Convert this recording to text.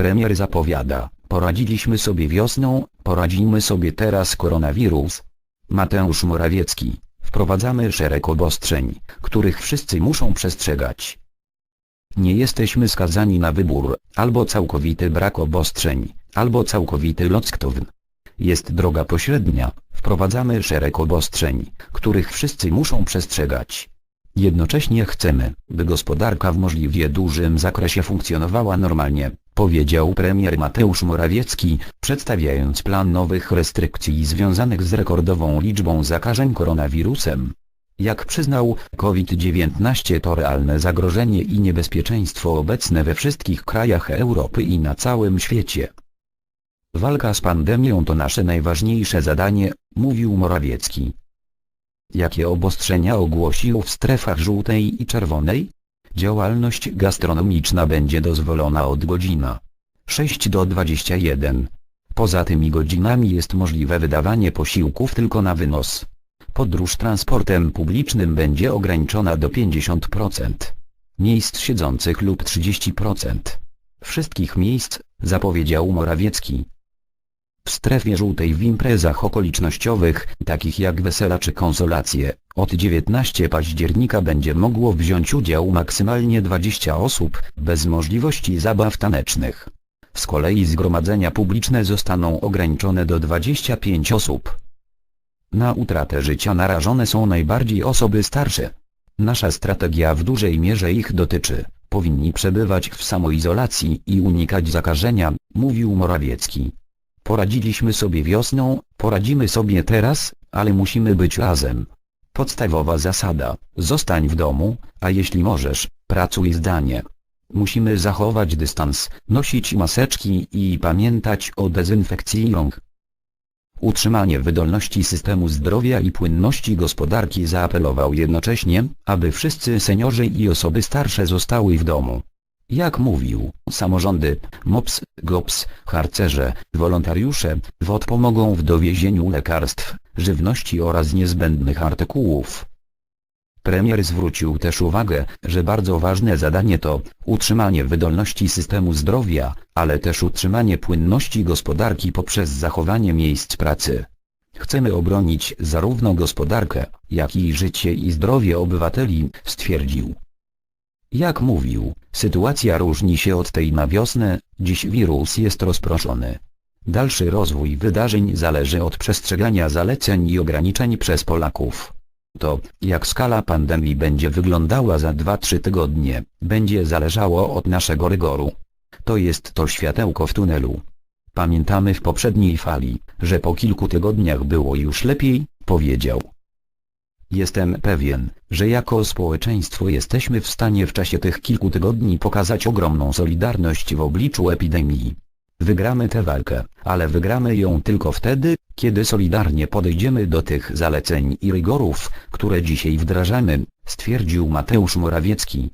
Premier zapowiada, poradziliśmy sobie wiosną, poradzimy sobie teraz koronawirus. Mateusz Morawiecki, wprowadzamy szereg obostrzeń, których wszyscy muszą przestrzegać. Nie jesteśmy skazani na wybór, albo całkowity brak obostrzeń, albo całkowity lockdown. Jest droga pośrednia, wprowadzamy szereg obostrzeń, których wszyscy muszą przestrzegać. Jednocześnie chcemy, by gospodarka w możliwie dużym zakresie funkcjonowała normalnie, powiedział premier Mateusz Morawiecki, przedstawiając plan nowych restrykcji związanych z rekordową liczbą zakażeń koronawirusem. Jak przyznał, COVID-19 to realne zagrożenie i niebezpieczeństwo obecne we wszystkich krajach Europy i na całym świecie. Walka z pandemią to nasze najważniejsze zadanie, mówił Morawiecki. Jakie obostrzenia ogłosił w strefach żółtej i czerwonej? Działalność gastronomiczna będzie dozwolona od godzina 6 do 21. Poza tymi godzinami jest możliwe wydawanie posiłków tylko na wynos. Podróż transportem publicznym będzie ograniczona do 50%. Miejsc siedzących lub 30%. Wszystkich miejsc, zapowiedział Morawiecki. W strefie żółtej w imprezach okolicznościowych, takich jak wesela czy konsolacje, od 19 października będzie mogło wziąć udział maksymalnie 20 osób, bez możliwości zabaw tanecznych. Z kolei zgromadzenia publiczne zostaną ograniczone do 25 osób. Na utratę życia narażone są najbardziej osoby starsze. Nasza strategia w dużej mierze ich dotyczy. Powinni przebywać w samoizolacji i unikać zakażenia, mówił Morawiecki. Poradziliśmy sobie wiosną, poradzimy sobie teraz, ale musimy być razem. Podstawowa zasada, zostań w domu, a jeśli możesz, pracuj zdanie. Musimy zachować dystans, nosić maseczki i pamiętać o dezynfekcji rąk. Utrzymanie wydolności systemu zdrowia i płynności gospodarki zaapelował jednocześnie, aby wszyscy seniorzy i osoby starsze zostały w domu. Jak mówił, samorządy, MOPS, GOPS, harcerze, wolontariusze, WOT pomogą w dowiezieniu lekarstw, żywności oraz niezbędnych artykułów. Premier zwrócił też uwagę, że bardzo ważne zadanie to utrzymanie wydolności systemu zdrowia, ale też utrzymanie płynności gospodarki poprzez zachowanie miejsc pracy. Chcemy obronić zarówno gospodarkę, jak i życie i zdrowie obywateli, stwierdził. Jak mówił, sytuacja różni się od tej na wiosnę, dziś wirus jest rozproszony. Dalszy rozwój wydarzeń zależy od przestrzegania zaleceń i ograniczeń przez Polaków. To, jak skala pandemii będzie wyglądała za 2-3 tygodnie, będzie zależało od naszego rygoru. To jest to światełko w tunelu. Pamiętamy w poprzedniej fali, że po kilku tygodniach było już lepiej, powiedział. Jestem pewien, że jako społeczeństwo jesteśmy w stanie w czasie tych kilku tygodni pokazać ogromną solidarność w obliczu epidemii. Wygramy tę walkę, ale wygramy ją tylko wtedy, kiedy solidarnie podejdziemy do tych zaleceń i rygorów, które dzisiaj wdrażamy, stwierdził Mateusz Morawiecki.